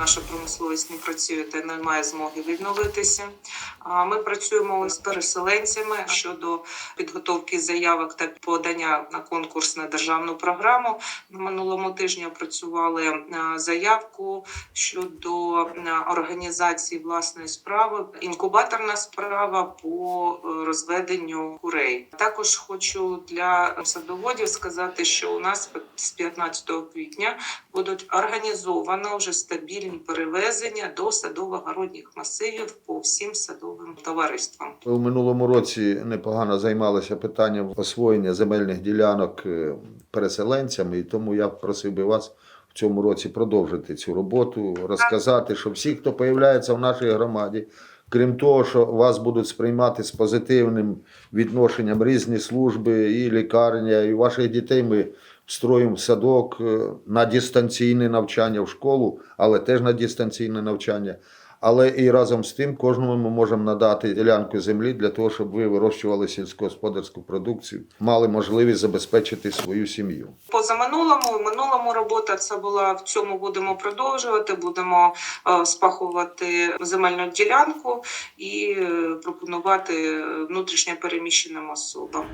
наша промисловість не працює та не має змоги відновитися. Ми працюємо з переселенцями щодо підготовки заявок та подання на конкурс на державну програму. Минулому тижні опрацювали е, заявку щодо е, організації власної справи, інкубаторна справа по е, розведенню курей. Також хочу для садоводів сказати, що у нас з 15 квітня будуть організовано вже стабільні перевезення до садово-городніх масивів по всім садовим товариствам. У минулому році непогано займалися питанням освоєння земельних ділянок е, переселенцями, і тому я просив би вас в цьому році продовжити цю роботу, розказати, що всі, хто появляється в нашій громаді, крім того, що вас будуть сприймати з позитивним відношенням різні служби, і лікарня, і ваших дітей ми встроїмо в садок е, на дистанційне навчання в школу, але теж на дистанційне навчання. Але і разом з тим кожному ми можемо надати ділянку землі для того, щоб ви вирощували сільськогосподарську продукцію, мали можливість забезпечити свою сім'ю. Позаминулому і минулому робота це була в цьому будемо продовжувати. Будемо е, спахувати земельну ділянку і е, пропонувати внутрішньо переміщеним особам.